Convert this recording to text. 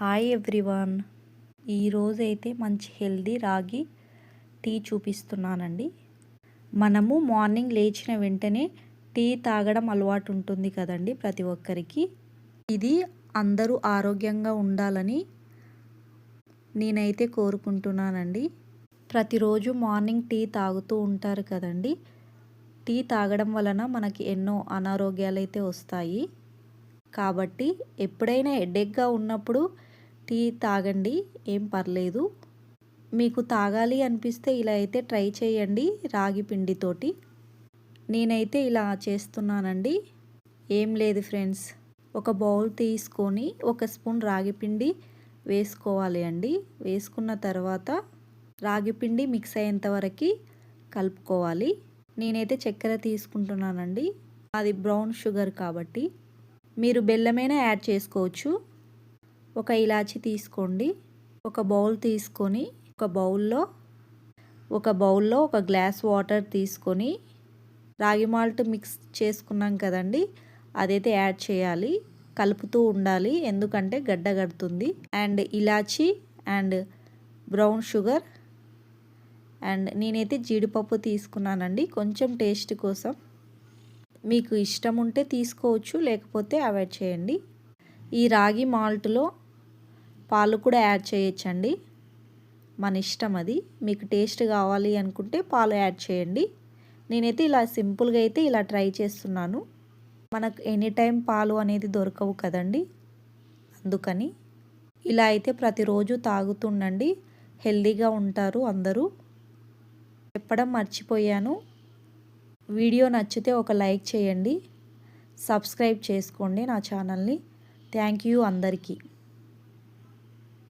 Hi everyone ఈరోజైతే అయితే మంచి హెల్దీ రాగి టీ చూపిస్తున్నానండి. మనము మార్నింగ్ లేచిన వెంటనే టీ తాగడం అలవాటు ఉంటుంది కదండి ప్రతి ఒక్కరికి. ఇది అందరూ ఆరోగ్యంగా ఉండాలని నేనైతే కోరుకుంటున్నానండి. ప్రతిరోజు మార్నింగ్ టీ తాగుతూ ఉంటారు కదండి. టీ తాగడం వలన మనకి ఎన్నో అనారోగ్యాలు అయితే వస్తాయి. కాబట్టి ఎప్పుడైనా ఎడ్డెక్గా ఉన్నప్పుడు టీ తాగండి ఏం పర్లేదు. మీకు తాగాలి అనిపిస్తే ఇలా అయితే ట్రై చేయండి రాగి పిండితోటి. నేనైతే ఇలా చేస్తున్నానండి. ఏం లేదు ఫ్రెండ్స్. ఒక బౌల్ తీసుకొని ఒక స్పూన్ రాగి పిండి వేసుకోవాలి అండి. వేసుకున్న తర్వాత రాగి పిండి మిక్స్ అయ్యేంత వరకు కలుపుకోవాలి. నేనైతే చక్కెర తీసుకుంటున్నానండి. అది బ్రౌన్ షుగర్ కాబట్టి. మీరు బెల్లమైనా యాడ్ చేసుకోవచ్చు. ఒక ఇలాచి తీసుకోండి. ఒక బౌల్ తీసుకొని ఒక బౌల్లో ఒక బౌల్లో ఒక గ్లాస్ వాటర్ తీసుకొని రాగి మాల్ట్ మిక్స్ చేసుకున్నాం కదండి. అదైతే యాడ్ చేయాలి. కలుపుతూ ఉండాలి. ఎందుకంటే గడ్డ కడుతుంది. అండ్ ఇలాచి అండ్ బ్రౌన్ షుగర్ అండ్ నేనైతే జీడిపప్పు తీసుకున్నానండి. కొంచెం టేస్ట్ కోసం. మీకు ఇష్టం ఉంటే తీసుకోవచ్చు లేకపోతే అవాయిడ్ చేయండి. ఈ రాగి మాల్ట్లో పాలు కూడా యాడ్ చేయొచ్చండి. మన ఇష్టం అది. మీకు టేస్ట్ కావాలి అనుకుంటే పాలు యాడ్ చేయండి. నేనైతే ఇలా సింపుల్గా అయితే ఇలా ట్రై చేస్తున్నాను. మనకు ఎనీ టైం పాలు అనేది దొరకవు కదండి. అందుకని ఇలా అయితే ప్రతిరోజు తాగుతుండండి. హెల్దీగా ఉంటారు అందరూ. చెప్పడం మర్చిపోయాను. వీడియో నచ్చితే ఒక లైక్ చేయండి. సబ్స్క్రైబ్ చేసుకోండి నా ఛానల్ని. థ్యాంక్ యూ అందరికీ.